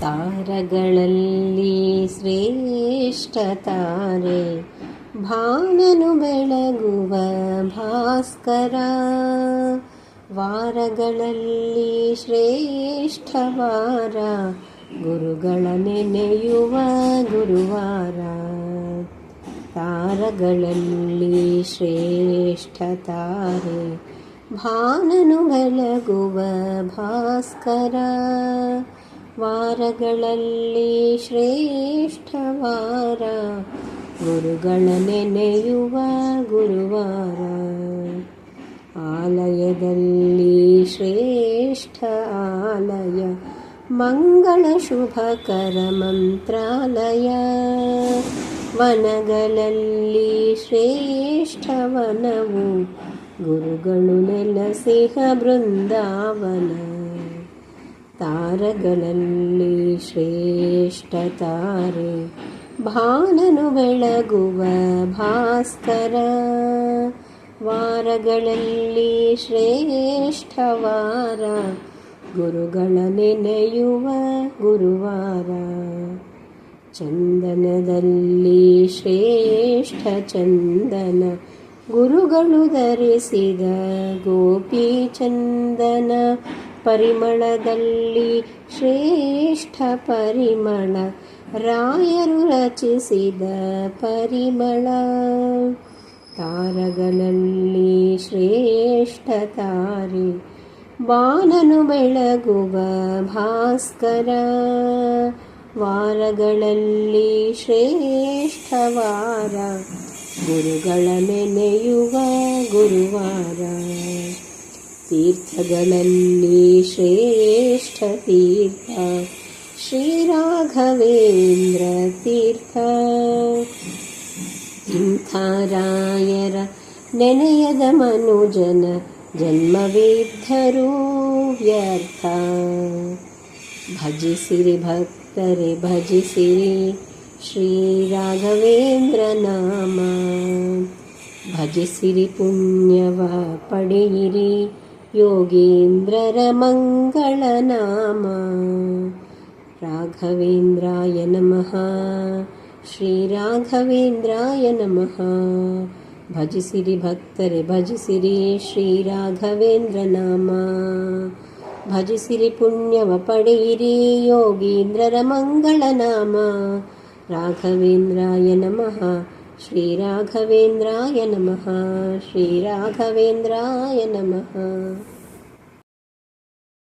ತಾರಗಳಲ್ಲಿ ಶ್ರೇಷ್ಠ ತಾರೆ ಭಾನನು ಬೆಳಗುವ ಭಾಸ್ಕರ ವಾರಗಳಲ್ಲಿ ಶ್ರೇಷ್ಠ ವಾರ ಗುರುಗಳ ನೆನೆಯುವ ಗುರುವಾರ ತಾರಗಳಲ್ಲಿ ಶ್ರೇಷ್ಠ ತಾರೆ ಭಾನನು ಬೆಳಗುವ ಭಾಸ್ಕರ ವಾರಗಳಲ್ಲಿ ಶ್ರೇಷ್ಠ ವಾರ ಗುರುಗಳ ನೆನೆಯುವ ಗುರುವಾರ ಆಲಯದಲ್ಲಿ ಶ್ರೇಷ್ಠ ಆಲಯ ಮಂಗಳ ಶುಭಕರ ಮಂತ್ರಾಲಯ ವನಗಳಲ್ಲಿ ಶ್ರೇಷ್ಠ ವನವು ಗುರುಗಳು ನೆಲಸಿಹ ಬೃಂದಾವನ ತಾರಗಳಲ್ಲಿ ಶ್ರೇಷ್ಠ ತಾರೆ. ಭಾನನು ಬೆಳಗುವ ಭಾಸ್ಕರ. ವಾರಗಳಲ್ಲಿ ಶ್ರೇಷ್ಠ ವಾರ. ಗುರುಗಳ ನೆನೆಯುವ ಗುರುವಾರ. ಚಂದನದಲ್ಲಿ ಶ್ರೇಷ್ಠ ಚಂದನ. ಗುರುಗಳು ಧರಿಸಿದ ಗೋಪಿ ಚಂದನ. ಪರಿಮಳದಲ್ಲಿ ಶ್ರೇಷ್ಠ ಪರಿಮಳ. ರಾಯರು ರಚಿಸಿದ ಪರಿಮಳ. ತಾರಗಳಲ್ಲಿ ಶ್ರೇಷ್ಠ ತಾರೆ. ಬಾನನು ಬೆಳಗುವ ಭಾಸ್ಕರ. ವಾರಗಳಲ್ಲಿ ಶ್ರೇಷ್ಠ ವಾರ. ಗುರುಗಳ ನೆನೆಯುವ ಗುರುವಾರ. ತೀರ್ಥಗಳಲ್ಲಿ ಶ್ರೇಷ್ಠ ತೀರ್ಥ ಶ್ರೀರಾಘವೇಂದ್ರ ತೀರ್ಥ ಇಂಥಾರಾಯರ ನೆನೆಯದ ಮನುಜನ ಜನ್ಮವಿದ್ದರೂ ವ್ಯರ್ಥ ಭಜಿಸಿರಿ ಭಕ್ತರೆ ಭಜಿಸಿರಿ ಶ್ರೀ ರಾಘವೇಂದ್ರ ನಾಮ ಭಜಿಸಿರಿ ಪುಣ್ಯವ ಪಡೆಯಿರಿ योगेन्द्ररमङ्गलनाम। राघवेन्द्राय नमः। श्रीराघवेन्द्राय नमः। भजसिरि भक्तरे भजसिरि भजसिरे श्रीराघवेन्द्रनामः। भजसिरिपुण्यवपडेरे योगीन्द्ररमङ्गलनाम। राघवेन्द्राय नमः। श्रीराघवेन्द्राय नमः। श्रीराघवेन्द्राय नमः।